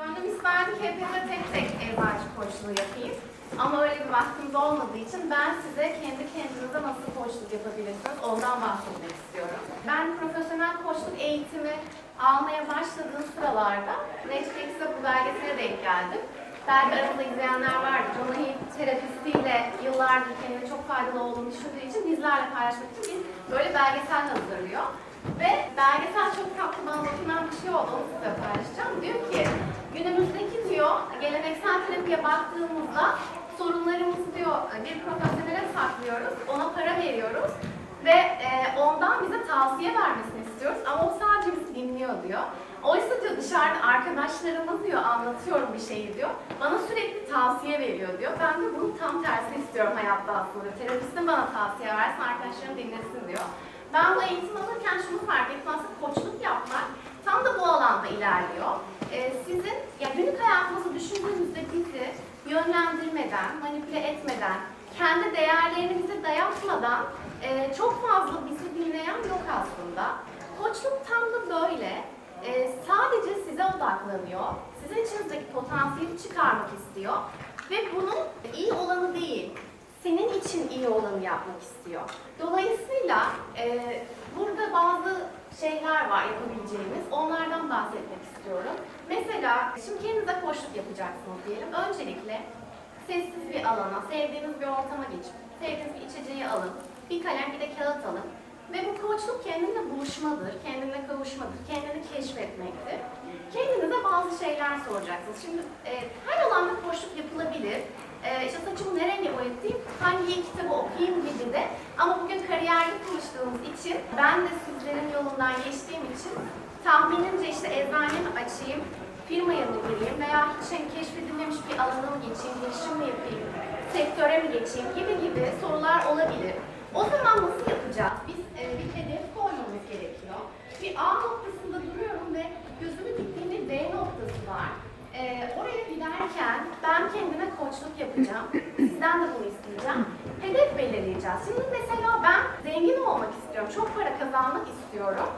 Gönlüm isterdi ki tek tek eczacı koçluğu yapayım. Ama öyle bir vaktimiz olmadığı için ben size kendi kendinize nasıl koçluk yapabilirsiniz ondan bahsetmek istiyorum. Ben profesyonel koçluk eğitimi almaya başladığım sıralarda Netflix'te bu belgesele denk geldim. Belki aramızda izleyenler vardır. John Heath terapistiyle yıllardır kendine çok faydalı olduğunu düşündüğü için bizlerle paylaşmak için böyle belgesel hazırlıyor. Ve belgesel çok tatlı bana dokunan bir şey oldu. Onu size paylaşacağım. Diyor ki günümüzdeki diyor geleneksel terapiye baktığımızda sorunlarımızı diyor bir profesyonele saklıyoruz. Ona para veriyoruz. Ve e, ondan bize tavsiye vermesini istiyoruz. Ama o sadece bizi dinliyor diyor. Oysa diyor dışarıda arkadaşlarımız diyor anlatıyorum bir şeyi diyor. Bana sürekli tavsiye veriyor diyor. Ben de bunun tam tersini istiyorum hayatta aslında. Terapistin bana tavsiye versin, arkadaşlarım dinlesin diyor. Ben bu eğitim alırken şunu fark ettim aslında koçluk yapmak tam da bu alanda ilerliyor. Ee, sizin ya günlük hayatınızı düşündüğünüzde bizi yönlendirmeden, manipüle etmeden, kendi değerlerimizi dayatmadan e, çok fazla bizi dinleyen yok aslında. Koçluk tam da böyle. E, sadece size odaklanıyor. Sizin içinizdeki potansiyeli çıkarmak istiyor. Ve bunun iyi olanı değil, senin için iyi olanı yapmak istiyor. Dolayısıyla e, burada bazı şeyler var yapabileceğimiz. Onlardan bahsetmek istiyorum. Mesela şimdi kendinize koçluk yapacaksınız diyelim. Öncelikle sessiz bir alana, sevdiğiniz bir ortama geçin. Sevdiğiniz bir içeceği alın. Bir kalem bir de kağıt alın. Ve bu koçluk kendinle buluşmadır, kendinle kavuşmadır, kendini keşfetmektir. Kendinize bazı şeyler soracaksınız. Şimdi e, her alanda koçluk yapılabilir. E, işte saçımı ne renge boyatayım, hangi kitabı okuyayım gibi de. Ama bugün kariyerde konuştuğumuz için, ben de sizlerin yolundan geçtiğim için tahminimce işte eczanemi açayım, firmaya mı gireyim veya hiç hani keşfedilmemiş bir alana geçeyim, girişim mi yapayım, sektöre mi geçeyim gibi gibi sorular olabilir. O zaman nasıl yapacağız? Biz e, bir hedef koymamız gerekiyor. Bir A E, oraya giderken ben kendime koçluk yapacağım. Sizden de bunu isteyeceğim. Hedef belirleyeceğiz. Şimdi mesela ben zengin olmak istiyorum. Çok para kazanmak istiyorum.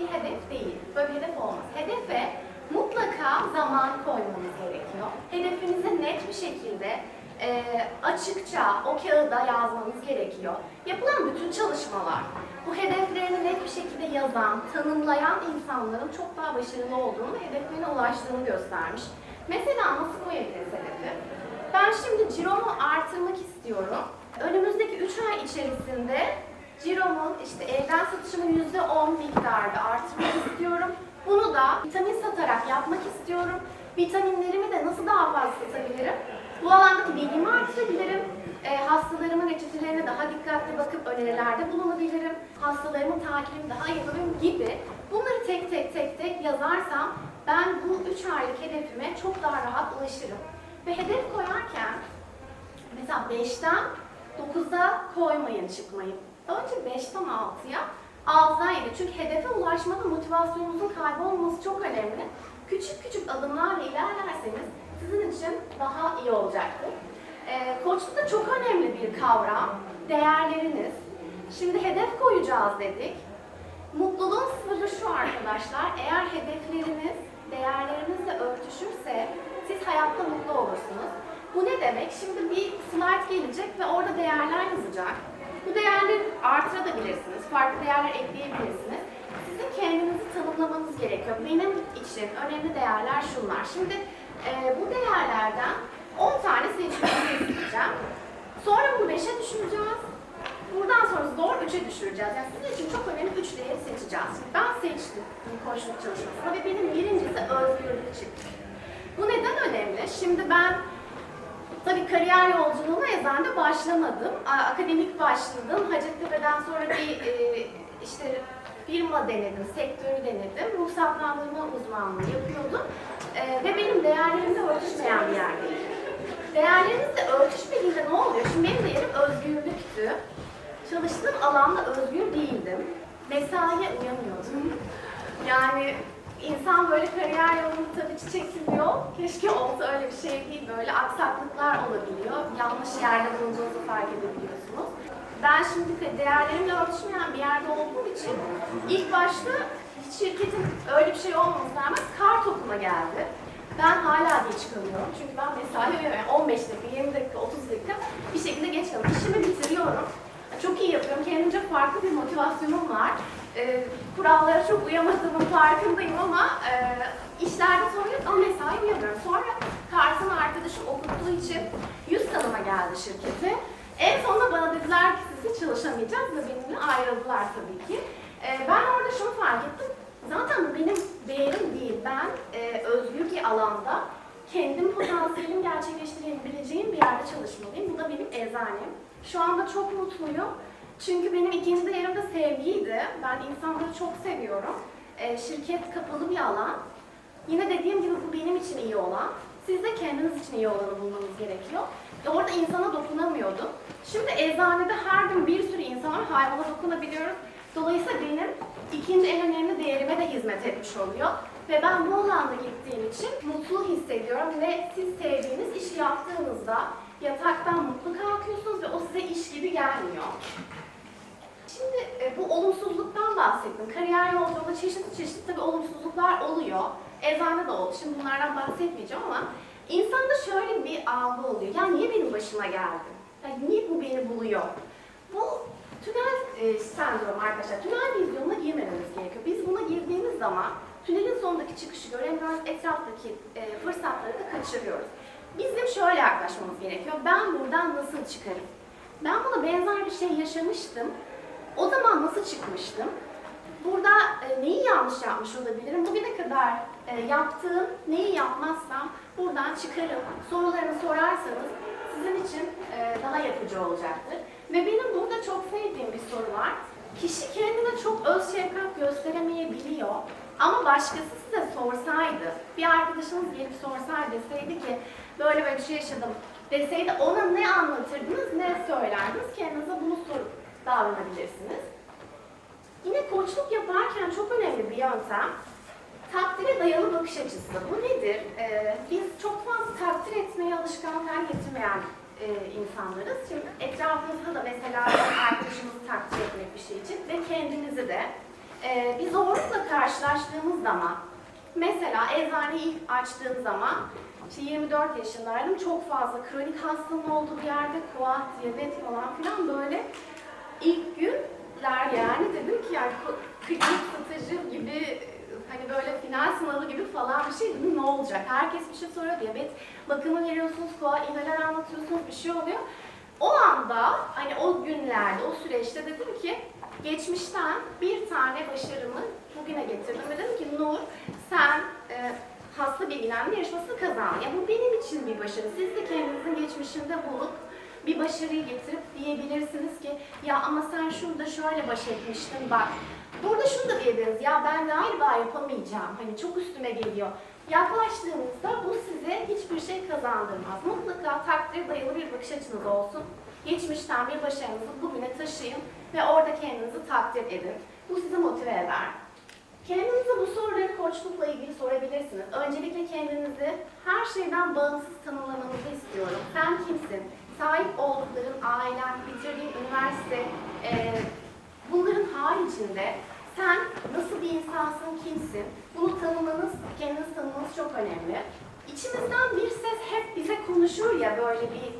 Bir hedef değil. Böyle bir hedef olmaz. Hedefe mutlaka zaman koymamız gerekiyor. Hedefinizi net bir şekilde e, açıkça o kağıda yazmanız gerekiyor. Yapılan bütün çalışmalar bu hedeflerini net bir şekilde yazan, tanımlayan insanların çok daha başarılı olduğunu ve hedeflerine ulaştığını göstermiş. Mesela nasıl koyabiliriz hedefi? Ben şimdi ciromu artırmak istiyorum. Önümüzdeki 3 ay içerisinde ciromun işte evden satışımı %10 miktarda artırmak istiyorum. Bunu da vitamin satarak yapmak istiyorum. Vitaminlerimi de nasıl daha fazla satabilirim? Bu alandaki bilgimi artırabilirim. E, hastalarımın reçetelerine daha dikkatli bakıp önerilerde bulunabilirim. Hastalarımın takibini daha yapabilirim gibi. Bunları tek tek tek tek yazarsam ben bu 3 aylık hedefime çok daha rahat ulaşırım. Ve hedef koyarken mesela 5'ten 9'a koymayın çıkmayın. Önce 5'ten 6'ya, 6'dan 7. Çünkü hedefe ulaşmada motivasyonunuzun kaybolmaması çok önemli. Küçük küçük adımlarla ilerlerseniz sizin için daha iyi olacaktır. Ee, koçluk da çok önemli bir kavram. Değerleriniz. Şimdi hedef koyacağız dedik. Mutluluğun sırrı şu arkadaşlar. Eğer hedefleriniz değerlerinizle örtüşürse siz hayatta mutlu olursunuz. Bu ne demek? Şimdi bir slide gelecek ve orada değerler yazacak. Bu değerleri artırabilirsiniz, farklı değerler ekleyebilirsiniz. Sizin kendinizi tanımlamanız gerekiyor. Benim için önemli değerler şunlar. Şimdi e, bu değerlerden 10 tane seçmenizi isteyeceğim. Sonra bunu 5'e düşüreceğiz. Buradan sonra zor 3'e düşüreceğiz. Yani sizin için çok önemli 3 değeri seçeceğiz. Şimdi ben seçtim bu koçluk çalışmasına ve benim birincisi özgürlük çıktı. Bu neden önemli? Şimdi ben Tabii kariyer yolculuğuna eczanede başlamadım. Akademik başladım. Hacettepe'den sonra bir e, işte firma denedim, sektörü denedim. Ruhsatlandırma uzmanlığı yapıyordum. E, ve benim değerlerimle örtüşmeyen bir yerdeyim. Değerlerimizle örtüşmediğinde ne oluyor? Şimdi benim değerim özgürlüktü. Çalıştığım alanda özgür değildim. Mesaiye uyamıyordum. Yani insan böyle kariyer yolunda tabii çekiliyor. Keşke olsa öyle bir şey değil. Böyle aksaklıklar olabiliyor. Yanlış yerde bulunduğunuzu fark edebiliyorsunuz. Ben şimdi değerlerimle örtüşmeyen bir yerde olduğum için ilk başta şirketin öyle bir şey olmamasına rağmen kart okuma geldi. Ben hala geç kalıyorum. Çünkü ben mesai uyuyorum. 15 dakika, 20 dakika, 30 dakika bir şekilde geç kalıyorum. İşimi bitiriyorum. Çok iyi yapıyorum. Kendimce farklı bir motivasyonum var. Ee, kurallara çok uyamadığımın farkındayım ama e, işlerde sorun yok ama mesai uyamıyorum. Sonra Karsan arkadaşım okuttuğu için yüz tanıma geldi şirkete. En sonunda bana dediler ki siz çalışamayacağız ve benimle ayrıldılar tabii ki. Ee, ben orada şunu fark ettim. Zaten benim değerim değil. Ben e, özgür bir alanda kendim potansiyelimi gerçekleştirebileceğim bir yerde çalışmalıyım. Bu da benim eczanem. Şu anda çok mutluyum. Çünkü benim ikinci değerim de sevgiydi. Ben insanları çok seviyorum. E, şirket kapalı bir alan. Yine dediğim gibi bu benim için iyi olan. Siz de kendiniz için iyi olanı bulmanız gerekiyor. Orada insana dokunamıyordum. Şimdi eczanede her gün bir sürü insan var. Hayvana dokunabiliyoruz. Dolayısıyla benim ikinci en önemli hizmet etmiş oluyor. Ve ben bu alanda gittiğim için mutlu hissediyorum ve siz sevdiğiniz işi yaptığınızda yataktan mutlu kalkıyorsunuz ve o size iş gibi gelmiyor. Şimdi e, bu olumsuzluktan bahsettim. Kariyer yolculuğunda çeşitli çeşitli tabii olumsuzluklar oluyor. Eczane de oldu. Şimdi bunlardan bahsetmeyeceğim ama insanda şöyle bir algı oluyor. Ya niye benim başıma geldi? Ya niye bu beni buluyor? Bu tünel e, sendromu arkadaşlar. Tünel vizyonuna girmememiz gerekiyor. Biz buna girdiğimiz zaman tünelin sonundaki çıkışı göremiyoruz. Etraftaki e, fırsatları da kaçırıyoruz. Bizim şöyle yaklaşmamız gerekiyor. Ben buradan nasıl çıkarım? Ben buna benzer bir şey yaşamıştım. O zaman nasıl çıkmıştım? Burada e, neyi yanlış yapmış olabilirim? Bugüne kadar e, yaptığım neyi yapmazsam buradan çıkarım. Sorularını sorarsanız sizin için e, daha yapıcı olacaktır. Ve benim burada çok sevdiğim bir soru var. Kişi kendine çok öz şefkat gösteremeyebiliyor. Ama başkası size sorsaydı, bir arkadaşınız gelip sorsaydı deseydi ki böyle böyle bir şey yaşadım deseydi ona ne anlatırdınız, ne söylerdiniz? Kendinize bunu sorup davranabilirsiniz. Yine koçluk yaparken çok önemli bir yöntem takdire dayalı bakış açısı. Bu nedir? Ee, biz çok fazla takdir etmeye alışkanlık haline getirmeyen e, insanlarız. Şimdi etrafımızda da mesela arkadaşımızı takdir etmek bir şey için ve kendimizi de e, bir zorlukla karşılaştığımız zaman mesela eczaneyi ilk açtığım zaman işte 24 yaşındaydım. Çok fazla kronik hastalığın olduğu bir yerde kuat, diyabet falan filan böyle ilk günler yani dedim ki yani klinik satıcı gibi hani böyle final sınavı gibi falan bir şey dedim ne olacak? Herkes bir şey soruyor diyabet bakımı veriyorsunuz, koa iğneler anlatıyorsunuz bir şey oluyor. O anda hani o günlerde o süreçte dedim ki geçmişten bir tane başarımı bugüne getirdim ve dedim ki Nur sen e, hasta bilgilenme yarışmasını kazandın. Ya bu benim için bir başarı. Siz de kendinizin geçmişinde bulup bir başarıyı getirip diyebilirsiniz ki ya ama sen şurada şöyle baş etmiştin bak. Burada şunu da diyebiliriz ya ben galiba yapamayacağım hani çok üstüme geliyor. Yaklaştığınızda bu size hiçbir şey kazandırmaz. Mutlaka takdir dayalı bir bakış açınız olsun. Geçmişten bir başarınızı bugüne taşıyın ve orada kendinizi takdir edin. Bu sizi motive eder. Kendinize bu soruları koçlukla ilgili sorabilirsiniz. Öncelikle kendinizi her şeyden bağımsız tanımlamanızı istiyorum. Sen kimsin? Sahip oldukların, ailen, bitirdiğin üniversite, e, bunların haricinde sen nasıl bir insansın, kimsin? Bunu tanımanız, kendinizi tanımanız çok önemli. İçimizden bir ses hep bize konuşur ya böyle bir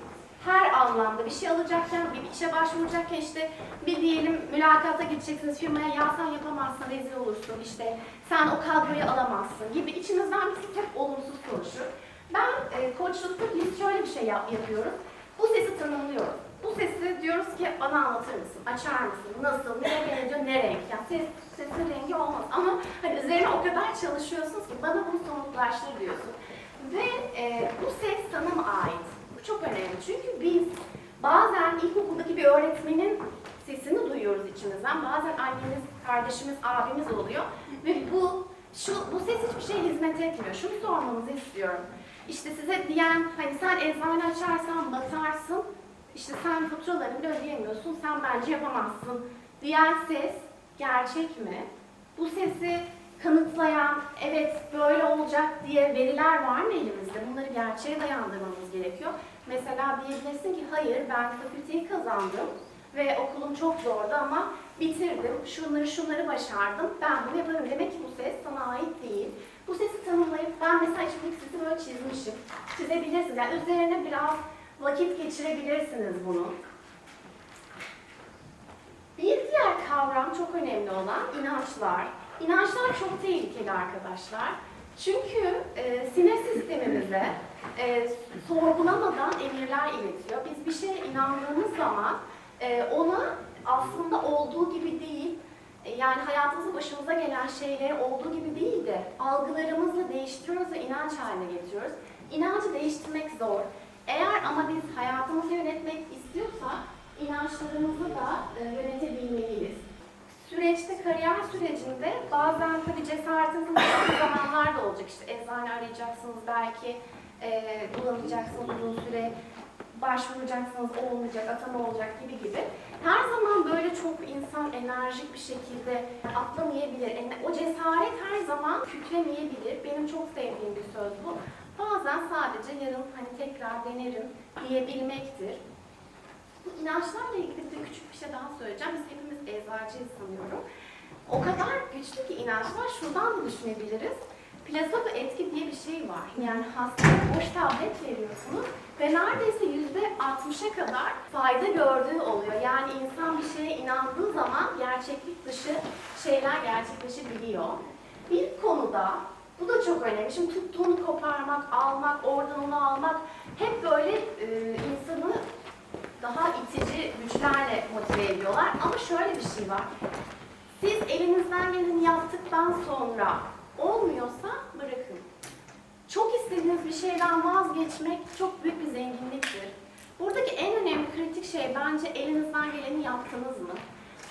her anlamda bir şey alacakken, bir işe başvuracakken işte bir diyelim mülakata gideceksiniz firmaya ya sen yapamazsın, rezil olursun işte sen o kadroyu alamazsın gibi içimizden bir ses hep olumsuz konuşur. Ben e, koçlukta biz şöyle bir şey yap, yapıyoruz. Bu sesi tanımlıyoruz. Bu sesi diyoruz ki bana anlatır mısın, açar mısın, nasıl, neye benziyor, ne renk? Yani ses, sesin rengi olmaz ama hani üzerine o kadar çalışıyorsunuz ki bana bunu somutlaştır diyorsun. Ve e, bu ses sana mı ait? Bu çok önemli çünkü biz bazen ilkokuldaki bir öğretmenin sesini duyuyoruz içimizden. Bazen annemiz, kardeşimiz, abimiz oluyor ve bu şu bu ses hiçbir şeye hizmet etmiyor. Şunu sormanızı istiyorum. İşte size diyen hani sen eczane açarsan batarsın. İşte sen faturalarını bile ödeyemiyorsun. Sen bence yapamazsın diyen ses gerçek mi? Bu sesi kanıtlayan, evet böyle olacak diye veriler var mı elimizde? Bunları gerçeğe dayandırmamız gerekiyor. Mesela diyebilirsin ki hayır ben fakülteyi kazandım ve okulum çok zordu ama bitirdim, şunları şunları başardım, ben bunu yaparım. Demek ki bu ses sana ait değil. Bu sesi tanımlayıp ben mesela içimdeki sesi böyle çizmişim. Çizebilirsiniz. Yani üzerine biraz vakit geçirebilirsiniz bunun. Bir diğer kavram çok önemli olan inançlar. İnançlar çok tehlikeli arkadaşlar. Çünkü e, sinir sistemimize e, sorgulamadan emirler iletiyor. Biz bir şeye inandığımız zaman e, ona aslında olduğu gibi değil, e, yani hayatımızda başımıza gelen şeyleri olduğu gibi değil de algılarımızla değiştiriyoruz ve inanç haline getiriyoruz. İnancı değiştirmek zor. Eğer ama biz hayatımızı yönetmek istiyorsak inançlarımızı da e, yönetebilmeliyiz. Süreçte, kariyer sürecinde bazen tabii cesaretinizin olmadığı zamanlar da olacak. İşte eczane arayacaksınız belki, e, bulamayacaksınız uzun süre, başvuracaksınız olmayacak, atama olacak gibi gibi. Her zaman böyle çok insan enerjik bir şekilde atlamayabilir. Yani o cesaret her zaman kükremeyebilir. Benim çok sevdiğim bir söz bu. Bazen sadece yarın hani tekrar denerim diyebilmektir. Bu inançlarla ilgili bir küçük bir şey daha söyleyeceğim. Biz hepimiz eczacıyız sanıyorum. O kadar güçlü ki inançlar şuradan da düşünebiliriz. Plasebo etki diye bir şey var. Yani hastaya boş tablet veriyorsunuz ve neredeyse yüzde 60'a kadar fayda gördüğü oluyor. Yani insan bir şeye inandığı zaman gerçeklik dışı şeyler gerçekleşebiliyor. Bir konuda bu da çok önemli. Şimdi tuttuğunu koparmak, almak, oradan onu almak hep böyle e, insanı daha itici güçlerle motive ediyorlar. Ama şöyle bir şey var. Siz elinizden geleni yaptıktan sonra olmuyorsa bırakın. Çok istediğiniz bir şeyden vazgeçmek çok büyük bir zenginliktir. Buradaki en önemli kritik şey bence elinizden geleni yaptınız mı?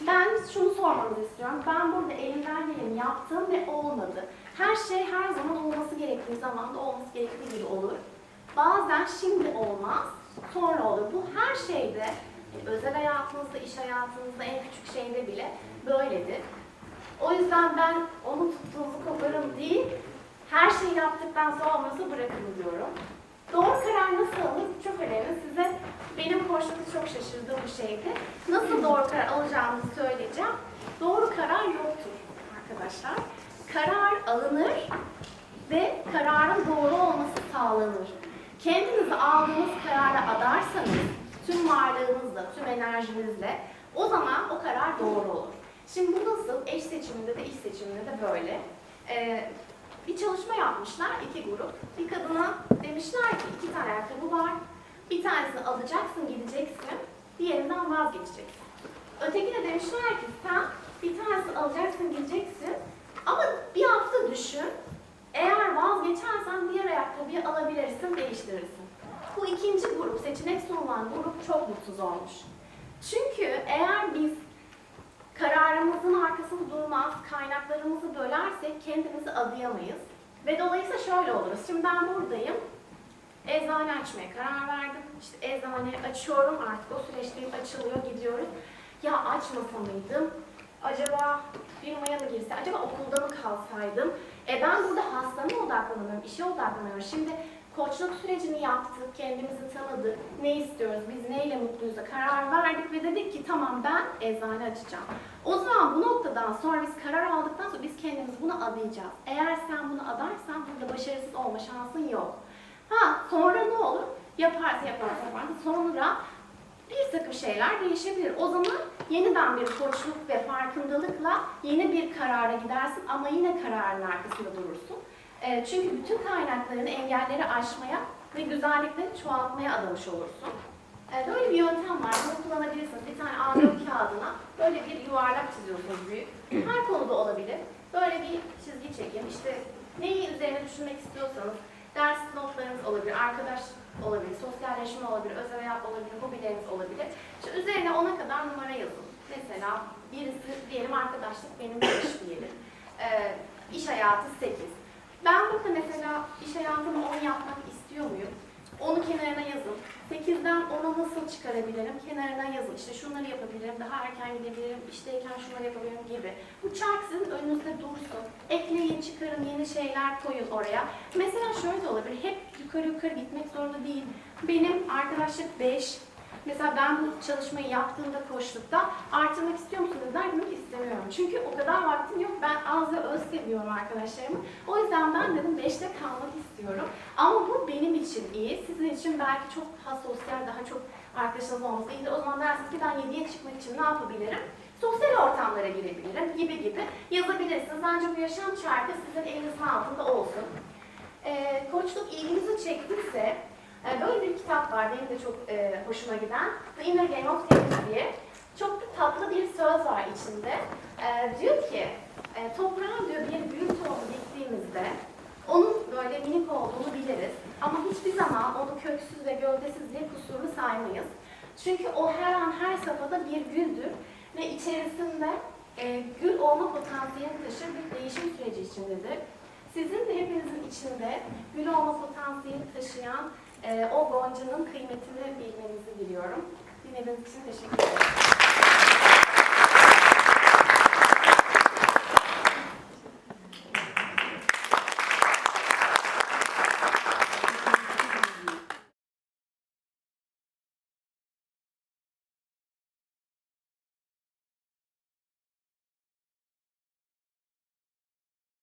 Ben şunu sormanızı istiyorum. Ben burada elimden geleni yaptım ve olmadı. Her şey her zaman olması gerektiği zamanda olması gerektiği gibi olur. Bazen şimdi olmaz, sonra olur. Bu her şeyde, özel hayatınızda, iş hayatınızda, en küçük şeyde bile böyledir. O yüzden ben onu tuttuğunuzu koparın değil, her şeyi yaptıktan sonra olmasa bırakın diyorum. Doğru karar nasıl alınır? Çok önemli. Size benim koştuğumda çok şaşırdığım bir şeydi. Nasıl doğru karar alacağınızı söyleyeceğim. Doğru karar yoktur arkadaşlar. Karar alınır ve kararın doğru olması sağlanır. Kendinizi aldığınız karara adarsanız, tüm varlığınızla, tüm enerjinizle o zaman o karar doğru olur. Şimdi bu nasıl? Eş seçiminde de iş seçiminde de böyle. Ee, bir çalışma yapmışlar iki grup. Bir kadına demişler ki iki tane ayakkabı var. Bir tanesini alacaksın, gideceksin. Diğerinden vazgeçeceksin. Ötekine demişler ki sen bir tanesini alacaksın, gideceksin. Ama bir hafta düşün. Eğer vazgeçersen diğer ayakkabıyı alabilirsin, değiştirirsin. Bu ikinci grup, seçenek sunulan grup çok mutsuz olmuş. Çünkü eğer biz kararımızın arkasında durmaz, kaynaklarımızı bölersek kendimizi adayamayız. Ve dolayısıyla şöyle oluruz. Şimdi ben buradayım. Eczane açmaya karar verdim. İşte eczaneyi açıyorum artık o süreçteyim açılıyor gidiyoruz. Ya açmasa mıydım? Acaba firmaya mı girse? Acaba okulda mı kalsaydım? E ben burada hastama odaklanıyorum, işe odaklanıyorum. Şimdi koçluk sürecini yaptık, kendimizi tanıdık, ne istiyoruz, biz neyle mutluyuz'a karar verdik ve dedik ki tamam ben eczane açacağım. O zaman bu noktadan sonra biz karar aldıktan sonra biz kendimizi buna adayacağız. Eğer sen bunu adarsan burada başarısız olma şansın yok. Ha sonra ne olur? Yaparsa yaparsa yaparsa sonra bir takım şeyler değişebilir. O zaman yeniden bir koçluk ve farkındalıkla yeni bir karara gidersin ama yine kararın arkasında durursun. E, çünkü bütün kaynaklarını engelleri aşmaya ve güzellikleri çoğaltmaya adamış olursun. E, böyle bir yöntem var. Bunu kullanabilirsiniz. Bir tane A4 kağıdına böyle bir yuvarlak çiziyorsunuz büyük. Her konuda olabilir. Böyle bir çizgi çekin. İşte neyi üzerine düşünmek istiyorsanız ders notlarınız olabilir, arkadaş olabilir, sosyalleşme olabilir, özel hayat olabilir, hobileriniz olabilir. İşte üzerine ona kadar numara yazın. Mesela birisi diyelim arkadaşlık benim 5 diyelim. Ee, iş hayatı 8. Ben burada mesela iş hayatımı 10 yapmak istiyor muyum? Onu kenarına yazın. 8'den 10'a nasıl çıkarabilirim? Kenarına yazın. İşte şunları yapabilirim, daha erken gidebilirim, işteyken şunları yapabilirim gibi. Bu çark sizin önünüzde dursun. Ekleyin, çıkarın, yeni şeyler koyun oraya. Mesela şöyle de olabilir. Hep yukarı yukarı gitmek zorunda değil. Benim arkadaşlık 5, Mesela ben bu çalışmayı yaptığımda koçlukta artırmak istiyor musunuz derdim ki istemiyorum. Çünkü o kadar vaktim yok. Ben az ve öz seviyorum arkadaşlarımı. O yüzden ben dedim 5'te kalmak istiyorum. Ama bu benim için iyi. Sizin için belki çok daha sosyal, daha çok arkadaşınız olması iyi. O zaman dersiniz ki ben 7'ye çıkmak için ne yapabilirim? Sosyal ortamlara girebilirim gibi gibi yazabilirsiniz. Bence bu yaşam çarkı sizin elinizin altında olsun. Ee, koçluk ilginizi çektiyse e, böyle bir kitap var benim de çok e, hoşuma giden. The Inner Game of Tennis diye. Çok da tatlı bir söz var içinde. E, diyor ki e, toprağa diyor bir gül tohumu diktiğimizde onun böyle minik olduğunu biliriz. Ama hiçbir zaman onu köksüz ve gövdesiz diye kusurlu saymayız. Çünkü o her an her safhada bir güldür ve içerisinde e, gül olma potansiyeli taşır bir değişim süreci içindedir. Sizin de hepinizin içinde gül olma potansiyeli taşıyan e, o goncanın kıymetini bilmenizi diliyorum. Dinlediğiniz için teşekkür ederim.